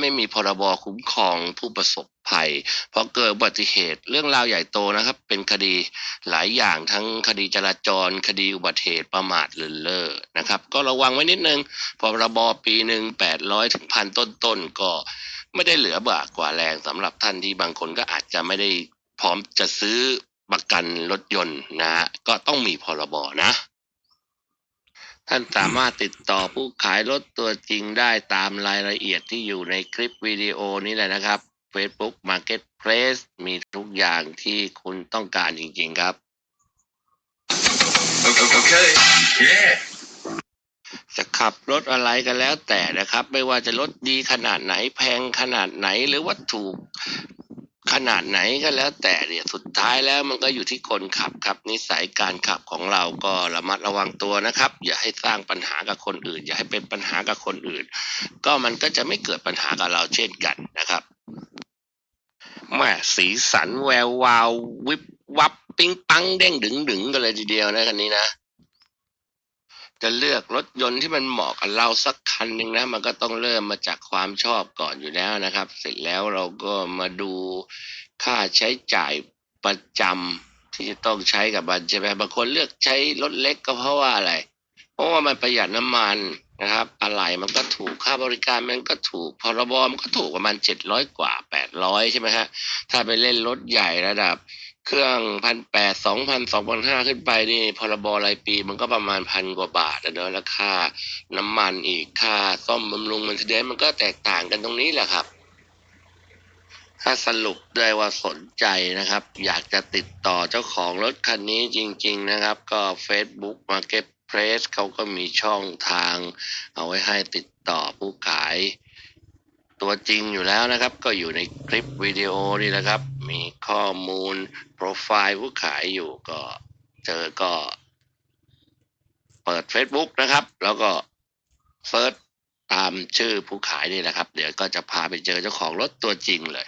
ไม่มีพรบคุ้มครองผู้ประสบภัยพอเกิดอุบัติเหตุเรื่องราวใหญ่โตนะครับ เป็นคดีหลายอย่างทั้งคดีจราจร คดีอุบัติเหตุประมาทเลินเล่อนะครับ ก็ระวังไว้นิดนึงพรบปีหนึ่งแปดร้อยถึงพันต้นๆก็ไม่ได้เหลือบากกว่าแรงสำหรับท่านที่บางคนก็อาจจะไม่ได้พร้อมจะซื้อประกันรถยนต์นะฮะก็ต้องมีพรบนะ ท่านสามารถติดต่อผู้ขายรถตัวจริงได้ตามรายละเอียดที่อยู่ในคลิปวิดีโอนี้เลยนะครับ Facebook Marketplace มีทุกอย่างที่คุณต้องการจริงๆครับ Okay. Yeah. จะขับรถอะไรก็แล้วแต่นะครับ ไม่ว่าจะรถดีขนาดไหนแพงขนาดไหนหรือว่าถูก ขนาดไหนก็แล้วแต่เนี่ยสุดท้ายแล้วมันก็อยู่ที่คนขับครับ นิสัยการขับของเราก็ระมัดระวังตัวนะครับ อย่าให้สร้างปัญหากับคนอื่น อย่าให้เป็นปัญหากับคนอื่น ก็มันก็จะไม่เกิดปัญหากับเราเช่นกันนะครับแม่สีสันแวววาววิบวับ ปิ๊งปังเด้งดึงดึงกันเลยทีเดียวนะคันนี้นะ จะเลือกรถยนต์ที่มันเหมาะกับเราสักคันหนึ่งนะ มันก็ต้องเริ่มมาจากความชอบก่อนอยู่แล้วนะครับ เสร็จแล้วเราก็มาดูค่าใช้จ่ายประจำที่จะต้องใช้กับมันใช่ไหมบางคนเลือกใช้รถเล็กก็เพราะว่าอะไร เพราะว่ามันประหยัดน้ำมันนะครับ อะไรมันก็ถูกค่าบริการมันก็ถูกพรบมันก็ถูกประมาณเจ็ดร้อยกว่าแปดร้อยใช่ไหมฮะถ้าไปเล่นรถใหญ่ระดับ เครื่องพันแปดสองพันสองพันห้าขึ้นไปนี่พรบรายปีมันก็ประมาณพันกว่าบาทอะเนอะแล้วค่าน้ำมันอีกค่าซ่อมบำรุงมันเดนมันก็แตกต่างกันตรงนี้แหละครับ ถ้าสรุปได้ว่าสนใจนะครับ อยากจะติดต่อเจ้าของรถคันนี้จริง ๆ นะครับ ก็ Facebook Marketplace เขาก็มีช่องทาง เอาไว้ให้ติดต่อผู้ขายตัวจริงอยู่แล้วนะครับ ก็อยู่ในคลิปวิดีโอนี่แหละครับ มีข้อมูลโปรไฟล์ผู้ขายอยู่ก็เจอก็เปิด Facebook นะครับ แล้วก็เซิร์ชตามชื่อผู้ขายนี่แหละครับ เดี๋ยวก็จะพาไปเจอเจ้าของรถตัวจริงเลย